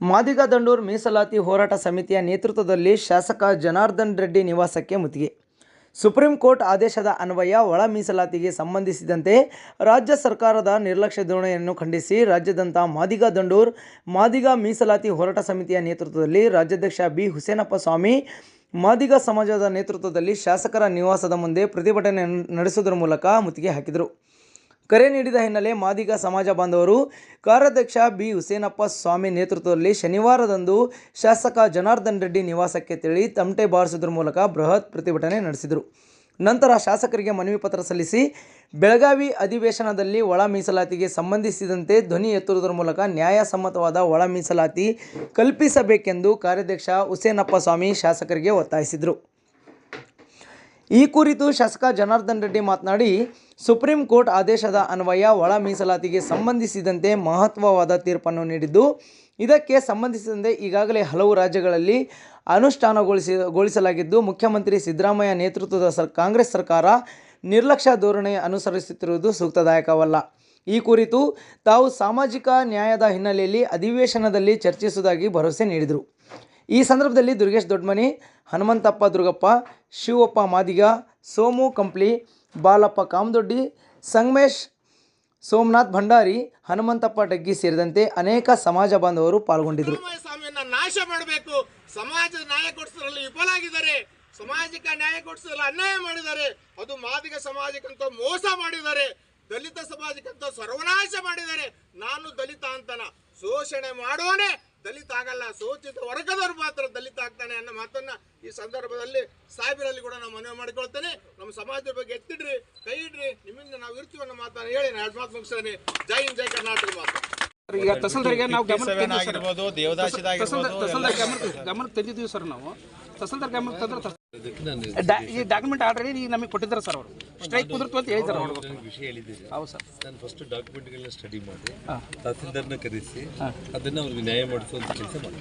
ಮಾದಿಗ ದಂಡೂರ್ ಮೀಸಲಾತಿ ಹೋರಾಟ ಸಮಿತಿಯ ನೇತೃತ್ವದಲ್ಲಿ ಶಾಸಕ ಜನಾರ್ದನ್ ರೆಡ್ಡಿ ನಿವಾಸಕ್ಕೆ ಮುತ್ತಿಗೆ. ಸುಪ್ರೀಂ ಕೋರ್ಟ್ ಆದೇಶದ ಅನ್ವಯ ಒಳ ಮೀಸಲಾತಿಗೆ ಸಂಬಂಧಿಸಿದಂತೆ ರಾಜ್ಯ ಸರ್ಕಾರದ ನಿರ್ಲಕ್ಷ್ಯ ಧೋರಣೆಯನ್ನು ಖಂಡಿಸಿ ರಾಜ್ಯದಂಥ ಮಾದಿಗ ದಂಡೂರ್, ಮಾದಿಗ ಮೀಸಲಾತಿ ಹೋರಾಟ ಸಮಿತಿಯ ನೇತೃತ್ವದಲ್ಲಿ ರಾಜ್ಯಾಧ್ಯಕ್ಷ ಬಿ. ಹುಸೇನಪ್ಪ ಸ್ವಾಮಿ, ಮಾದಿಗ ಸಮಾಜದ ನೇತೃತ್ವದಲ್ಲಿ ಶಾಸಕರ ನಿವಾಸದ ಮುಂದೆ ಪ್ರತಿಭಟನೆ ನಡೆಸುವುದರ ಮೂಲಕ ಮುತ್ತಿಗೆ ಹಾಕಿದರು. ಕರೆ ನೀಡಿದ ಹಿನ್ನೆಲೆ ಮಾದಿಗ ಸಮಾಜ ಬಾಂಧವರು, ಕಾರ್ಯಾಧ್ಯಕ್ಷ ಬಿ. ಹುಸೇನಪ್ಪ ಸ್ವಾಮಿ ನೇತೃತ್ವದಲ್ಲಿ ಶನಿವಾರದಂದು ಶಾಸಕ ಜನಾರ್ದನ್ ರೆಡ್ಡಿ ನಿವಾಸಕ್ಕೆ ತೆರಳಿ ತಮಟೆ ಬಾರಿಸುವುದರ ಮೂಲಕ ಬೃಹತ್ ಪ್ರತಿಭಟನೆ ನಡೆಸಿದರು. ನಂತರ ಶಾಸಕರಿಗೆ ಮನವಿ ಪತ್ರ ಸಲ್ಲಿಸಿ, ಬೆಳಗಾವಿ ಅಧಿವೇಶನದಲ್ಲಿ ಒಳ ಮೀಸಲಾತಿಗೆ ಸಂಬಂಧಿಸಿದಂತೆ ಧ್ವನಿ ಎತ್ತುವುದರ ಮೂಲಕ ನ್ಯಾಯಸಮ್ಮತವಾದ ಒಳ ಮೀಸಲಾತಿ ಕಲ್ಪಿಸಬೇಕೆಂದು ಕಾರ್ಯಾಧ್ಯಕ್ಷ ಹುಸೇನಪ್ಪ ಸ್ವಾಮಿ ಶಾಸಕರಿಗೆ ಒತ್ತಾಯಿಸಿದರು. ಈ ಕುರಿತು ಶಾಸಕ ಜನಾರ್ದನ್ ರೆಡ್ಡಿ ಮಾತನಾಡಿ ಸುಪ್ರೀಂ ಕೋರ್ಟ್ ಆದೇಶದ ಅನ್ವಯ ಒಳ ಮೀಸಲಾತಿಗೆ ಸಂಬಂಧಿಸಿದಂತೆ ಮಹತ್ವವಾದ ತೀರ್ಪನ್ನು ನೀಡಿದ್ದು, ಇದಕ್ಕೆ ಸಂಬಂಧಿಸಿದಂತೆ ಈಗಾಗಲೇ ಹಲವು ರಾಜ್ಯಗಳಲ್ಲಿ ಅನುಷ್ಠಾನಗೊಳಿಸಿ ಗೊಳಿಸಲಾಗಿದ್ದು ಮುಖ್ಯಮಂತ್ರಿ ಸಿದ್ದರಾಮಯ್ಯ ನೇತೃತ್ವದ ಸರ್, ಕಾಂಗ್ರೆಸ್ ಸರ್ಕಾರ ನಿರ್ಲಕ್ಷ್ಯ ಧೋರಣೆ ಅನುಸರಿಸುತ್ತಿರುವುದು ಸೂಕ್ತದಾಯಕವಲ್ಲ. ಈ ಕುರಿತು ತಾವು ಸಾಮಾಜಿಕ ನ್ಯಾಯದ ಹಿನ್ನೆಲೆಯಲ್ಲಿ ಅಧಿವೇಶನದಲ್ಲಿ ಚರ್ಚಿಸುವುದಾಗಿ ಭರವಸೆ ನೀಡಿದರು. ಈ ಸಂದರ್ಭದಲ್ಲಿ ದುರ್ಗೇಶ್ ದೊಡ್ಮನಿ, ಹನುಮಂತಪ್ಪ ದುರ್ಗಪ್ಪ, ಶಿವಪ್ಪ ಮಾದಿಗ, ಸೋಮು ಕಂಪ್ಲಿ ಬಾಲಪ್ಪ ಕಾಮದೊಡ್ಡಿ, ಸಂಗಮೇಶ್, ಸೋಮನಾಥ್ ಭಂಡಾರಿ, ಹನುಮಂತಪ್ಪ ಡಗ್ಗಿ ಸೇರಿದಂತೆ ಅನೇಕ ಸಮಾಜ ಬಾಂಧವರು ಪಾಲ್ಗೊಂಡಿದ್ದರು. ನಾಶ ಮಾಡಬೇಕು. ಸಮಾಜದ ನ್ಯಾಯ ವಿಫಲಾಗಿದ್ದಾರೆ ಸಮಾಜಕ್ಕೆ ನ್ಯಾಯ ಕೊಡಿಸೋದ್ರಲ್ಲಿ ಅನ್ಯಾಯ ಮಾಡಿದ್ದಾರೆ. ಅದು ಮಾದಿಗ ಸಮಾಜಕ್ಕಂತ ಮೋಸ ಮಾಡಿದ್ದಾರೆ. ದಲಿತ ಸಮಾಜಕ್ಕಂತ ಸರ್ವನಾಶ ಮಾಡಿದ್ದಾರೆ. ನಾನು ದಲಿತ ಅಂತನ. ಶೋಷಣೆ ಮಾಡೋನೆ ದಲಿತ ಆಗಲ್ಲ. ಶೋಚಿತ ವರ್ಗದವರು ಮಾತ್ರ ದಲಿತ ಆಗ್ತಾನೆ ಅನ್ನೋ ಮಾತನ್ನ ಈ ಸಂದರ್ಭದಲ್ಲಿ ಸಾಹೇಬರಲ್ಲಿ ಕೂಡ ನಾನು ಮನವಿ ಮಾಡಿಕೊಳ್ತೇನೆ. ನಮ್ಮ ಸಮಾಜದ ಬಗ್ಗೆ ಎತ್ತಿಡ್ರಿ ಕೈ ಇಡ್ರಿ ನಿಮ್ಮಿಂದ ನಾವು ಇರ್ತೀವಿ ಅನ್ನೋ ಮಾತನ್ನ ಹೇಳಿ ನಾನು ಎರಡು ಮಾತು ಮುಗಿಸ್ತೇನೆ ಜೈ ಹಿಂದ್ ಜೈ ಕರ್ನಾಟಕ ಮಾತು. ಈಗ ತಹಸೀಲ್ದಾರ್ಗೆ ನಾವು ಗಮನ ತಂದಿದ್ದೀವಿ ಸರ್. ಆಗಿರ್ಬೋದು ದೇವದಾಸಿದ ತಹಸೀಲ್ದಾರ್ ಗಮನಕ್ಕೆ ತಂದಿದ್ದೀವಿ ಸರ್ ನಾವು. ತಹಸೀಲ್ದಾರ್ ಗಮನಕ್ಕೆ ತಂದ್ರೆ ಈ ಡಾಕ್ಯುಮೆಂಟ್ ಆಲ್ರೆಡಿ ಈಗ ನಮಗೆ ಕೊಟ್ಟಿದ್ದಾರೆ ಸರ್ ಅವರು. ಸ್ಟ್ರೈಕ್ ಕುದುರ್ತು ಅಂತ ಹೇಳಿದ್ದಾರೆ ಅವರು. ವಿಷಯ ಹೇಳಿದ್ದೀರಿ ಹೌದು ಸರ್. ನಾನು ಫಸ್ಟ್ ಡಾಕ್ಯುಮೆಂಟ್ಗಳನ್ನ ಸ್ಟಡಿ ಮಾಡಿ ತಹಸೀಲ್ದಾರ್ನ ಕರೆಸಿ ಅದನ್ನ ಅವ್ರಿಗೆ ನ್ಯಾಯ ಮಾಡಿಸುವಂತ ಕೆಲಸ ಮಾಡಿ.